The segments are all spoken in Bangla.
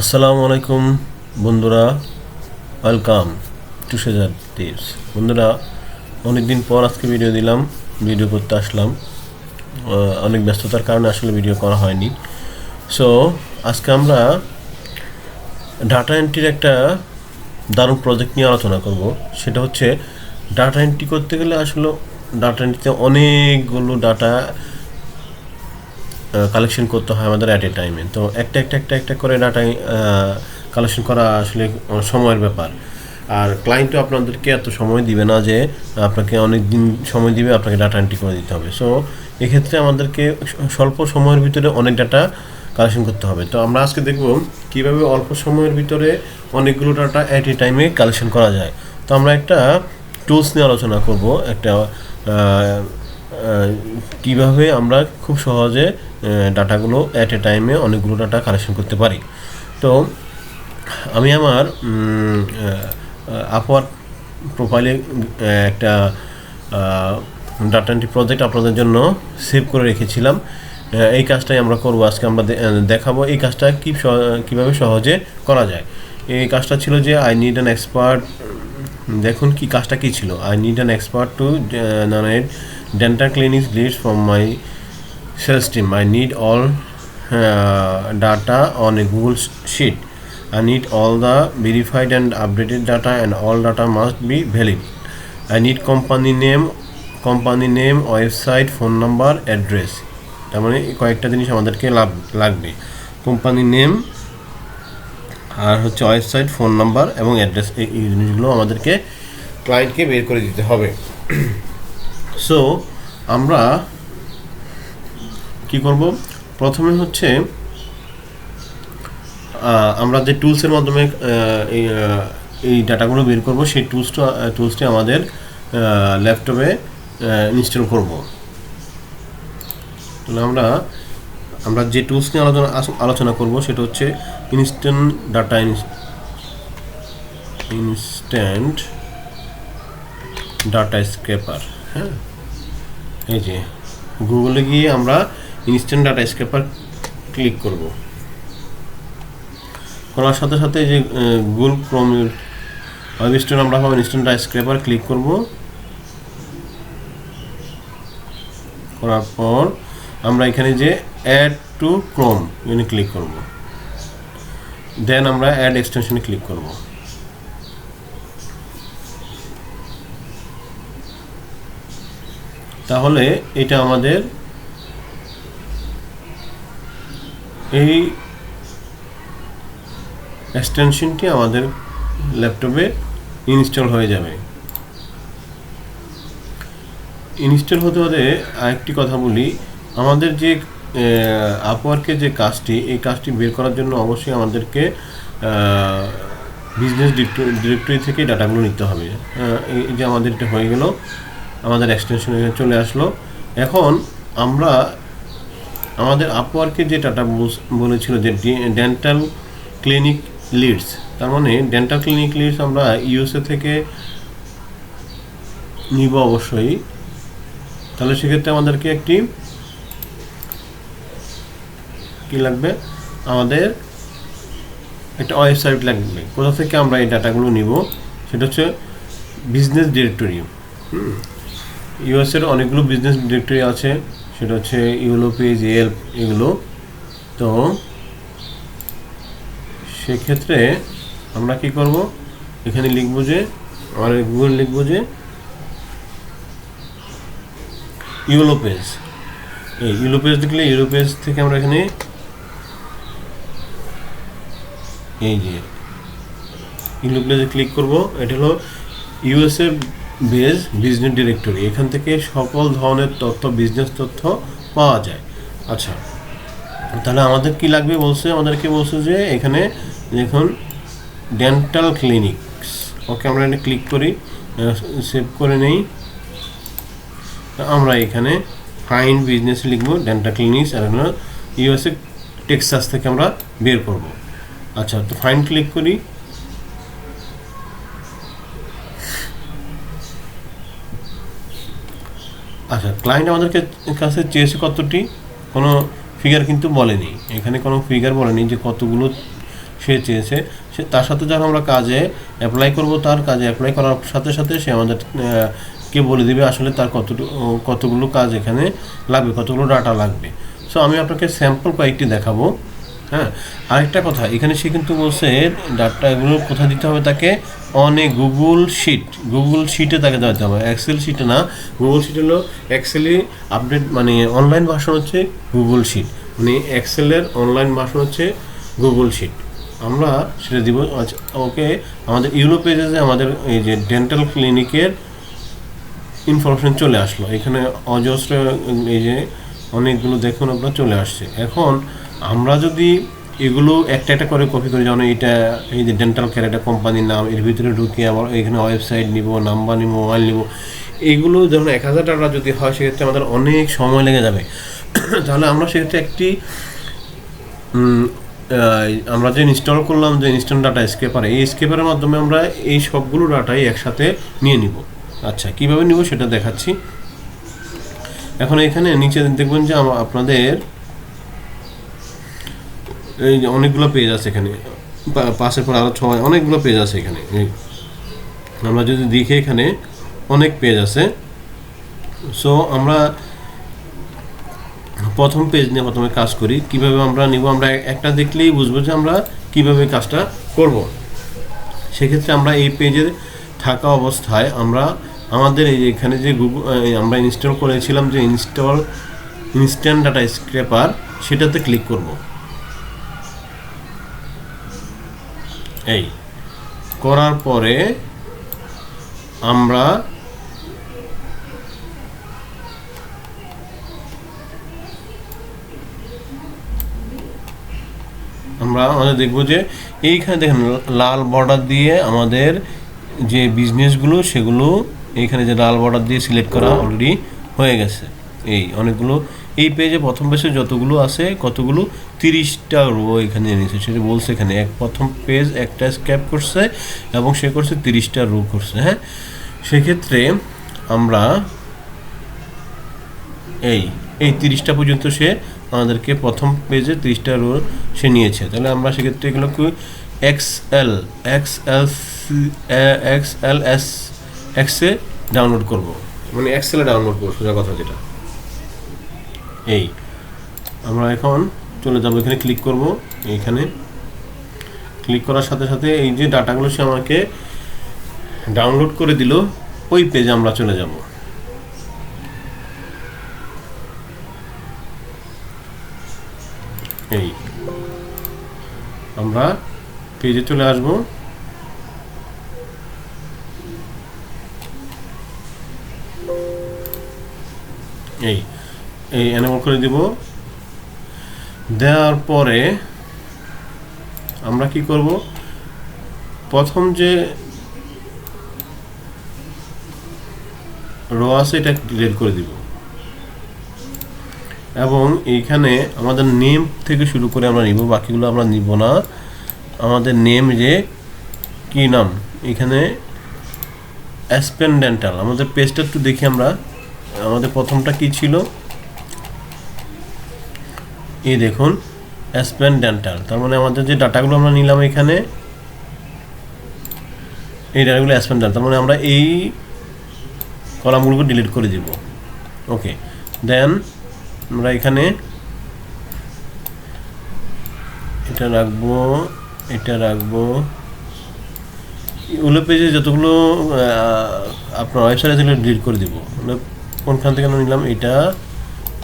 আসসালামু আলাইকুম বন্ধুরা, ওয়েলকাম টু সেজার টিপস। বন্ধুরা, অনেকদিন পর আজকে ভিডিও দিলাম, ভিডিও করতে আসলাম। অনেক ব্যস্ততার কারণে আসলে ভিডিও করা হয়নি। সো আজকে আমরা ডাটা এন্ট্রির একটা দারুণ প্রজেক্ট নিয়ে আলোচনা করব। সেটা হচ্ছে ডাটা এন্ট্রি করতে গেলে আসলে ডাটা এন্ট্রিতে অনেকগুলো ডাটা কালেকশন করতে হয় আমাদের অ্যাট এ। টাইমে তো একটা একটা একটা একটা করে ডাটা কালেকশন করা আসলে সময়ের ব্যাপার। আর ক্লায়েন্টও আপনাদেরকে এত সময় দিবে না যে আপনাকে অনেক দিন সময় দিবে, আপনাকে ডাটা এন্ট্রি করে দিতে হবে। সো এক্ষেত্রে আমাদেরকে স্বল্প সময়ের ভিতরে অনেক ডাটা কালেকশন করতে হবে। তো আমরা আজকে দেখব কীভাবে অল্প সময়ের ভিতরে অনেকগুলো ডাটা অ্যাট এ টাইমে কালেকশন করা যায়। তো আমরা একটা টুলস নিয়ে আলোচনা করব। একটা কীভাবে আমরা খুব সহজে ডাটাগুলো অ্যাট এ টাইমে অনেকগুলো ডাটা কালেকশন করতে পারি। তো আমি আমার আপওয়ার প্রোফাইলে একটা ডাটা এন্ট্রি প্রজেক্ট আপনাদের জন্য সেভ করে রেখেছিলাম। এই কাজটাই আমরা করব, আজকে আমরা দেখাবো এই কাজটা কী কীভাবে সহজে করা যায়। এই কাজটা ছিল যে আই নিড অ্যান এক্সপার্ট দেখুন কি কাজটা কী ছিল। I need an expert to narrate dental clinic list from my sales team i need all uh, data on a google sheet i need all the verified and updated data and all data must be valid i need company name company name website phone number address তার মানে কয়েকটা জিনিস আমাদেরকে লাগ লাগবে কোম্পানি নেম আর হচ্ছে ওয়েবসাইট ফোন নাম্বার এবং অ্যাড্রেস এই জিনিসগুলো আমাদেরকে ক্লায়েন্টকে বের করে দিতে হবে সো আমরা কি করব? প্রথমে হচ্ছে আমরা যে টুলসের মাধ্যমে এই ডাটাগুলো বের করব, সেই টুলসটা টুলসটি আমাদের ল্যাপটপে ইনস্টল করব। তাহলে আমরা আমরা যে টুলস নিয়ে আলোচনা আলোচনা করব, সেটা হচ্ছে instant data instant data scraper হ্যাঁ? এই যে গুগলে গিয়ে আমরা ইনস্ট্যান্ট ডাটা স্ক্রেপার ক্লিক করব। করার সাথে সাথে যে গুগল ক্রোম ওয়েব আমরা পাবো ইনস্ট্যান্ট ডাটা স্ক্রেপার ক্লিক করব। করার পর আমরা এখানে যে অ্যাড টু ক্রোম এখানে ক্লিক করব। দেন আমরা অ্যাড এক্সটেনশনে ক্লিক করব। তাহলে এটা আমাদের এই এক্সটেনশনটি আমাদের ল্যাপটপে ইনস্টল হয়ে যাবে। ইনস্টল হতে হতে আরেকটি কথা বলি, আমাদের যে আপওয়ার্কের যে কাজটি, এই কাজটি বের করার জন্য অবশ্যই আমাদেরকে বিজনেস ডিরেক্টরি থেকে ডাটাগুলো নিতে হবে। এই যে আমাদের এটা হয়ে গেল, আমাদের এক্সটেনশন চলে আসলো। এখন আমরা আমাদের আপওয়ার্কে যে ডাটা বলেছিল যে ডেন্টাল ক্লিনিক লিডস তার মানে ডেন্টাল ক্লিনিক লিডস আমরা ইউএসএ থেকে নিব অবশ্যই। তাহলে সেক্ষেত্রে আমাদেরকে একটি কি লাগবে? আমাদের একটা ওয়েবসাইট লাগবে। কোথা থেকে আমরা এই ডাটাগুলো নিব? সেটা হচ্ছে বিজনেস ডিরেক্টরি হুম। ইউএসের অনেকগুলো বিজনেস ডিরেক্টরি আছে। সেটা হচ্ছে ইউলো পেজ এগুলো। তো সেক্ষেত্রে আমরা কি করব? এখানে লিখব যে, আমার গুগল লিখব যে ইউলো পেজ এই ইউলো পেজ লিখলে ইউলো পেজ থেকে আমরা এখানে এই যে ইউলো পেজে ক্লিক করব, এটা হলো ইউএসএ বেজ বিজনেস ডিরেক্টরি এখান থেকে সকল ধরনের তথ্য বিজনেস তথ্য পাওয়া যায়। আচ্ছা তাহলে আমাদের কি লাগবে বলছে? আমাদেরকে বলছে যে এখানে দেখুন ডেন্টাল ক্লিনিক্স ওকে, আমরা এটা ক্লিক করি সেভ করে নেই। আমরা এখানে ফাইন বিজনেস লিখব ডেন্টাল ক্লিনিক্স আর ইউএসএ টেক্সাস থেকে আমরা বের করব। আচ্ছা তো ফাইন ক্লিক করি আচ্ছা ক্লায়েন্ট আমাদেরকে কাছে চেয়েছে কতটি, কোনো ফিগার কিন্তু বলেনি। এখানে কোনো ফিগার বলেনি যে কতগুলো সে চেয়েছে। সে, তার সাথে যখন আমরা কাজে অ্যাপ্লাই করব, তার কাজে অ্যাপ্লাই করার সাথে সাথে সে আমাদের কে বলে দিবে আসলে তার কতটুকু কতগুলো কাজ এখানে লাগবে, কতগুলো ডাটা লাগবে। সো আমি আপনাকে স্যাম্পল কয়েকটি দেখাবো। হ্যাঁ আরেকটা কথা, এখানে সে কিন্তু বলছে ডাটাগুলো কোথায় দিতে হবে তাকে? অনে গুগল শিট গুগল শিটে তাকে দিতে হবে। এক্সেল শিটে না গুগল শিট হলো এক্সেলে আপডেট মানে অনলাইন ভার্সন হচ্ছে গুগল শিট মানে এক্সেলের অনলাইন ভার্সন হচ্ছে গুগল শিট আমরা সেটা দিব ওকে আমাদের ইউরো পেজে আমাদের এই যে ডেন্টাল ক্লিনিকের ইনফরমেশন চলে আসলো। এখানে অজস্র এই যে অনেকগুলো দেখুন আপনার চলে আসছে। এখন আমরা যদি এগুলো একটা একটা করে কপি করে, যেমন এটা এই যে ডেন্টাল কেয়ার একটা কোম্পানির নাম, এর ভিতরে ঢুকে আবার এখানে ওয়েবসাইট নিব নাম্বার নিব মোবাইল নিব। এগুলো যখন এক হাজার টাকা যদি হয়, সেক্ষেত্রে আমাদের অনেক সময় লেগে যাবে। তাহলে আমরা সেক্ষেত্রে একটি আমরা যে ইনস্টল করলাম, যে ইনস্ট্যান্ট ডাটা স্কেপার এই স্কেপারের মাধ্যমে আমরা এই সবগুলো ডাটাই একসাথে নিয়ে নিব। আচ্ছা কীভাবে নিব সেটা দেখাচ্ছি। এখন এখানে নিচে দেখবেন যে আপনাদের এই যে অনেকগুলো পেজ আছে এখানে। পাশের পর আরও ছয়, অনেকগুলো পেজ আছে এখানে। আমরা যদি দেখি এখানে, অনেক পেজ আছে। সো আমরা প্রথম পেজ নিয়ে প্রথমে কাজ করি, কীভাবে আমরা নিব, আমরা একটা দেখলেই বুঝব যে আমরা কীভাবে কাজটা করব। সেক্ষেত্রে আমরা এই পেজে থাকা অবস্থায় আমরা, আমাদের এই এখানে যে গুগল আমরা ইনস্টল করেছিলাম যে ইনস্টল ইনস্ট্যান্ট ডাটা স্ক্রেপার সেটাতে ক্লিক করব। এই, করার পরে আমরা আমরা আমাদের দেখব যে এইখানে দেখেন, লাল বর্ডার দিয়ে আমাদের যে বিজনেসগুলো সেগুলো এইখানে যে লাল বর্ডার দিয়ে সিলেক্ট করা অলরেডি হয়ে গেছে। এই, অনেকগুলো এই পেজে প্রথম পেজে যতগুলো আছে, কতগুলো? তিরিশটা রো এখানে এনেছে। সেটা বলছে এখানে, এক প্রথম পেজ একটা স্ক্যাপ করছে এবং সে করছে তিরিশটা রো করছে হ্যাঁ? সেক্ষেত্রে আমরা এই এই তিরিশটা পর্যন্ত সে আমাদেরকে প্রথম পেজে তিরিশটা রো সে নিয়েছে। তাহলে আমরা সেক্ষেত্রে এগুলো কি? X L X L X L S এক্সে ডাউনলোড করব। মানে এক্সেলে ডাউনলোড করব, সোজা কথা যেটা। এই। আমরা এখন চলে যাব, এখানে ক্লিক করব, এইখানে। ক্লিক করার সাথে সাথে এই যে ডাটাগুলো সে আমাকে ডাউনলোড করে দিল, ওই পেজে আমরা চলে যাব। এই। আমরা পেজে চলে আসব। এই। এই এনেবল করে দিব। দেওয়ার পরে আমরা কি করব? প্রথম যে র আছে এটা ডিলিট করে দিব। এবং এইখানে আমাদের নেম থেকে শুরু করে আমরা নিব, বাকিগুলো আমরা নিব না। আমাদের নেম যে কি নাম? এখানে অ্যাসপেন্ডেন্টাল আমাদের পেজটা একটু দেখি আমরা। আমাদের প্রথমটা কি ছিল? এই দেখুন অ্যাসপেন্ডেন্টাল তার মানে আমাদের যে ডাটাগুলো আমরা নিলাম এখানে, এই ডাটাগুলো অ্যাসপেন্ডেন্টাল তার মানে আমরা এই কলামগুলোকে ডিলিট করে দিব। ওকে দেন আমরা এখানে এটা রাখব এটা রাখব। ওগুলো পেজে যতগুলো আপনার ওয়েবসাইটে সেগুলো ডিলিট করে দিব। ওগুলো কোনখান থেকে আমরা নিলাম? এটা,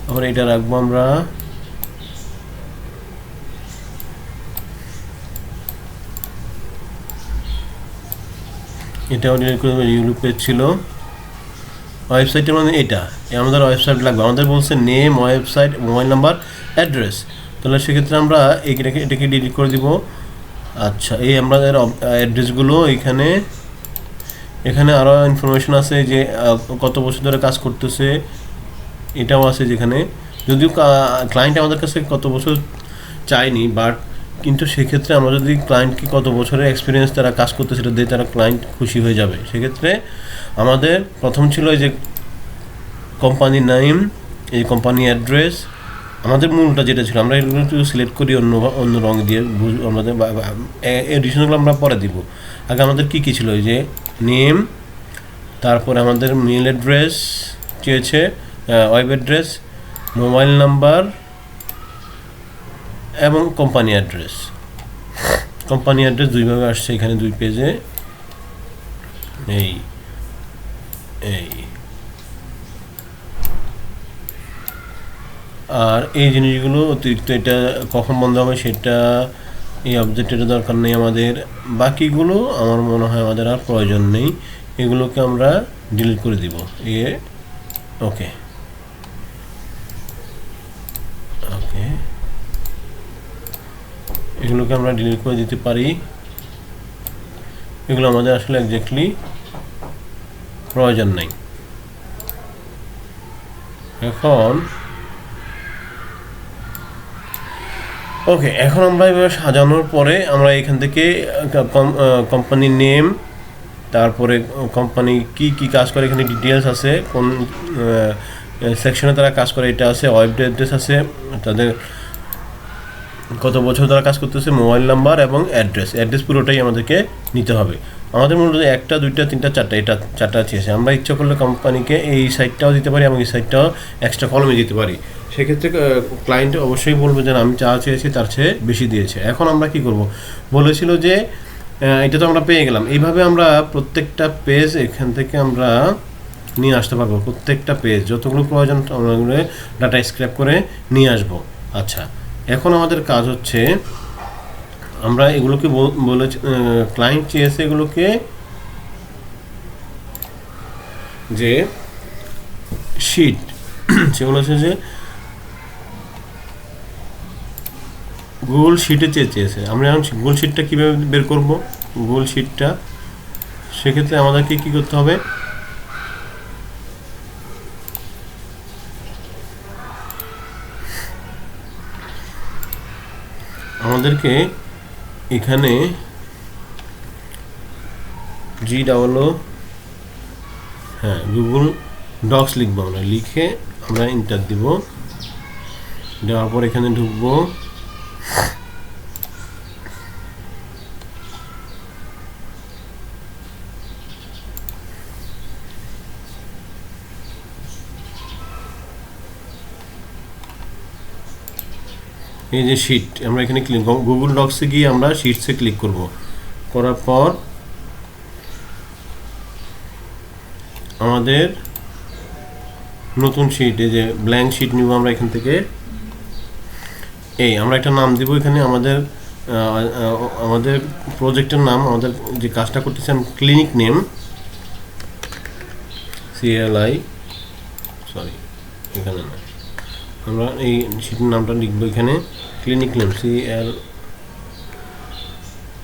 আবার এটা রাখব আমরা। এটাও ডিলিট করে দেবো ইউলু পেজ ছিল। ওয়েবসাইটের মানে এটা আমাদের ওয়েবসাইট লাগবে। আমাদের বলছে name website mobile number address তাহলে সেক্ষেত্রে আমরা এইটাকে এটাকে ডিলিট করে দিব। আচ্ছা এই আমাদের অ্যাড্রেসগুলো এখানে এখানে আরও ইনফরমেশন আছে যে কত বছর ধরে কাজ করতেছে। এটাও আছে যেখানে। যদিও ক্লায়েন্ট আমাদের কাছে কত বছর চায়নি বাট কিন্তু সেক্ষেত্রে আমরা যদি ক্লায়েন্টকে কত বছরের এক্সপিরিয়েন্স তারা কাজ করতে সেটা দিয়ে তারা ক্লায়েন্ট খুশি হয়ে যাবে। সেক্ষেত্রে আমাদের প্রথম ছিল এই যে কোম্পানি নাইম এই কোম্পানি অ্যাড্রেস আমাদের মূলটা যেটা ছিল, আমরা এগুলো একটু সিলেক্ট করি অন্য অন্য রং দিয়ে আমাদের এডিশনগুলো আমরা পরে দিব। আগে আমাদের কী কী ছিল? যে নেম তারপরে আমাদের মেল অ্যাড্রেস চেয়েছে ওয়েব অ্যাড্রেস মোবাইল নাম্বার এবং কোম্পানি অ্যাড্রেস কোম্পানি অ্যাড্রেস দুইভাবে আসছে, এখানে দুই পেজে এই এই। আর এই জিনিসগুলো অতিরিক্ত এটা কখন বন্ধ হবে সেটা এই অবজেক্টের দরকার নেই আমাদের। বাকিগুলো আমার মনে হয় আমাদের আর প্রয়োজন নেই। এগুলোকে আমরা ডিলিট করে দিব। এ ওকে ওকে এগুলোকে আমরা ডিলিট করে দিতে পারি। এগুলো আমাদের আসলে একজাক্টলি প্রয়োজন নাই। এখন ওকে এখন আমরা এবার সাজানোর পরে আমরা এখান থেকে কোম্পানির নেম তারপরে কোম্পানি কি কি কাজ করে, এখানে ডিটেলস আছে, কোন সেকশনে তারা কাজ করে, এটা আছে ওয়েব অ্যাড্রেস আছে, তাদের কত বছর তারা কাজ করতেছে, মোবাইল নাম্বার এবং অ্যাড্রেস। অ্যাড্রেস পুরোটাই আমাদেরকে নিতে হবে। আমাদের মূলত একটা, দুইটা, তিনটা, চারটা, এটা চারটা চেয়েছে আমরা ইচ্ছা করলে কোম্পানিকে এই সাইডটাও দিতে পারি এবং এই সাইডটাও এক্সট্রা কলমে দিতে পারি। সেক্ষেত্রে ক্লায়েন্ট অবশ্যই বলবে যে আমি যা চেয়েছি তার চেয়ে বেশি দিয়েছে। এখন আমরা কি করব? বলেছিল যে এটা তো আমরা পেয়ে গেলাম। এইভাবে আমরা প্রত্যেকটা পেজ এখান থেকে আমরা নিয়ে আসতে পারব। প্রত্যেকটা পেজ যতগুলো প্রয়োজন আমরা ডাটা স্ক্র্যাপ করে নিয়ে আসব। আচ্ছা। এখন আমাদের কাজ হচ্ছে, আমরা এগুলোকে বল- বলেছি ক্লায়েন্ট চেয়েছে এগুলোকে যে শিট সেগুলো হচ্ছে যে গুগল শিটে চেয়ে চেয়েছে। আমরা এখন গুগল শিটটা কীভাবে বের করব? গুগল শিটটা সেক্ষেত্রে আমাদেরকে কী করতে হবে? আমাদেরকে এখানে জি ডাবল হ্যাঁ গুগল ডক্স লিখব আমরা। লিখে আমরা ইন্টার দিব। দেওয়ার পর এখানে ঢুকবো। এই যে শিট আমরা এখানে ক্লিক গুগল ডক্সে গিয়ে আমরা শিটসে ক্লিক করব। করার পর আমাদের নতুন শিট এই যে ব্ল্যাঙ্ক শিট নিব আমরা এখান থেকে। এই, আমরা একটা নাম দিব এখানে, আমাদের আমাদের প্রজেক্টের নাম, আমাদের যে কাজটা করতেছি আমি ক্লিনিক নেম সিএলআই সরি এখানে আমরা এই শিটের নামটা লিখব এখানে। Clinic name C L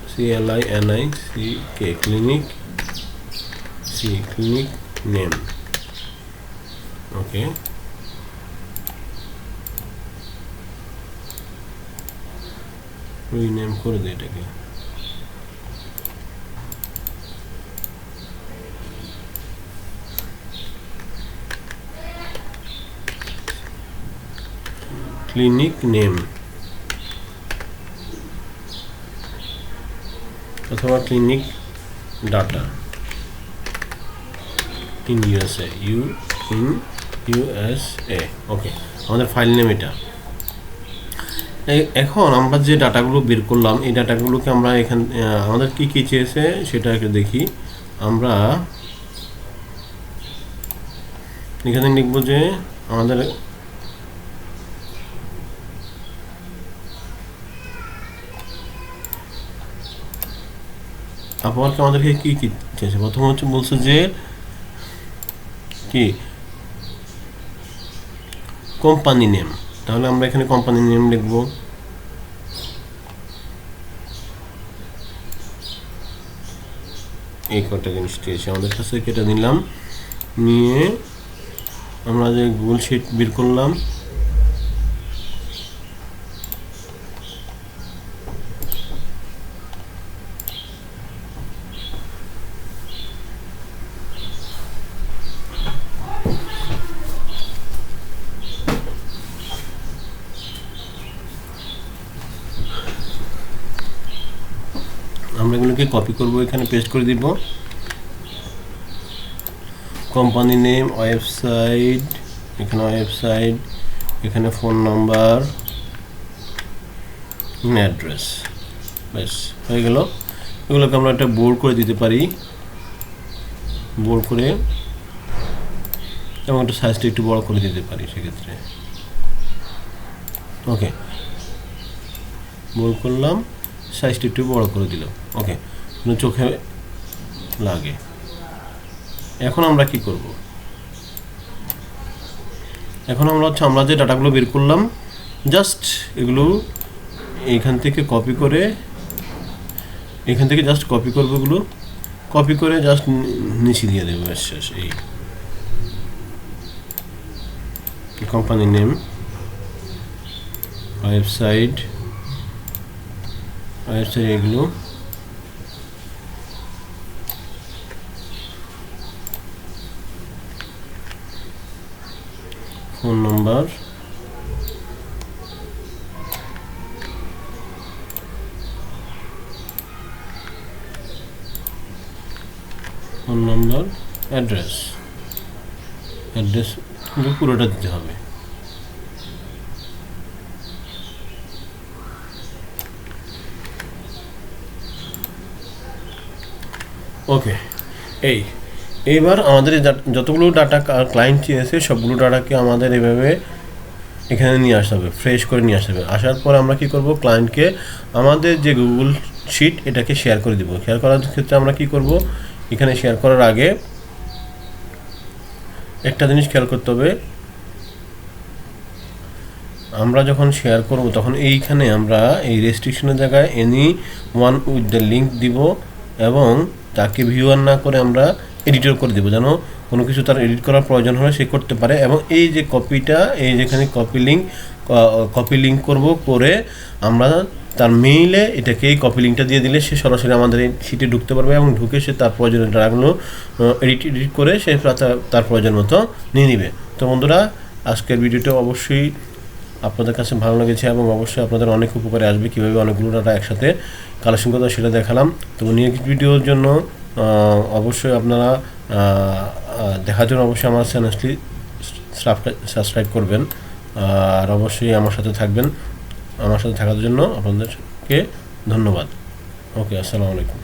C L I N I C K clinic C clinic name okay rename করে দিই এটাকে ক্লিনিক নেম অথবা clinic data in USA U in USA okay আমাদের ফাইল নেম এটা। এখন আমরা যে ডাটাগুলো বের করলাম, এই ডাটাগুলোকে আমরা এখান আমাদের কি কী চেয়েছে সেটা দেখি। আমরা এখানে লিখব যে আমাদের আপনাকে আমাদেরকে কি কি চেয়েছে প্রথম হচ্ছে বলছে যে, কি? Company name. তাহলে আমরা এখানে কোম্পানি নেম লিখব। এই কটা জিনিস চেয়েছে। আমাদের কাছে কেটে নিলাম। নিয়ে আমরা যে গুগল শিট বের করলাম। আমরা এগুলোকে কপি করব, এখানে পেস্ট করে দিব। কোম্পানি নেম ওয়েবসাইট এখানে ওয়েবসাইট এখানে ফোন নাম্বার অ্যাড্রেস ব্যাস, হয়ে গেল। এগুলোকে আমরা একটা বোর্ড করে দিতে পারি। বোর্ড করে এবং একটা সাইজটা একটু বড় করে দিতে পারি সেক্ষেত্রে। ওকে বোল্ড করলাম। সাইজটা একটু বড় করে দিলাম ওকে চোখে লাগে। এখন আমরা কি করব? এখন আমরা হচ্ছে, আমরা যে ডাটাগুলো বের করলাম জাস্ট এগুলো এইখান থেকে কপি করে, এখান থেকে জাস্ট কপি করব এগুলো। কপি করে জাস্ট নিচে দিয়ে দেবো শেষ এই। কোম্পানির নেম ওয়েবসাইট ওয়েবসাইট এগুলো। Phone number. Phone number address. Address পুরোটা দিতে হবে। ওকে এই এইবার আমাদের যতগুলো ডাটা ক্লায়েন্ট চেয়েছে, সবগুলো ডাটাকে আমাদের এভাবে এখানে নিয়ে আসতে হবে ফ্রেশ করে নিয়ে আসতে হবে। আসার পর আমরা কি করব? ক্লায়েন্টকে আমাদের যে গুগল শিট এটাকে শেয়ার করে দিব। শেয়ার করার ক্ষেত্রে আমরা কি করব? এখানে শেয়ার করার আগে একটা জিনিস খেয়াল করতে হবে। আমরা যখন শেয়ার করব, তখন এইখানে আমরা এই রেস্ট্রিকশনের জায়গায় any one with the link দিব এবং তাকে ভিউয়ার না করে আমরা এডিটর করে দেবো। যেন কোনো কিছু তার এডিট করার প্রয়োজন হলে সে করতে পারে। এবং এই যে কপিটা এই যেখানে কপি লিঙ্ক কপি লিঙ্ক করব করে আমরা তার মেইলে এটাকে এই কপি লিঙ্কটা দিয়ে দিলে সে সরাসরি আমাদের এই সিটে ঢুকতে পারবে এবং ঢুকে সে তার প্রয়োজনীয় ডাটাগুলো এডিট এডিট করে সে তার- তার প্রয়োজন মতো নিয়ে নিবে। তো বন্ধুরা, আজকের ভিডিওটা অবশ্যই আপনাদের কাছে ভালো লেগেছে এবং অবশ্যই আপনাদের অনেক উপকারে আসবে, কীভাবে অনেকগুলো ডাটা একসাথে কালেকশন করতে সেটা দেখালাম। তো নেক্সট ভিডিওর জন্য অবশ্যই আপনারা দেখার জন্য অবশ্যই আমার চ্যানেলটি সাবস্ক্রাইব করবেন। আর অবশ্যই আমার সাথে থাকবেন। আমার সাথে থাকার জন্য আপনাদেরকে ধন্যবাদ। ওকে, আসসালামু আলাইকুম।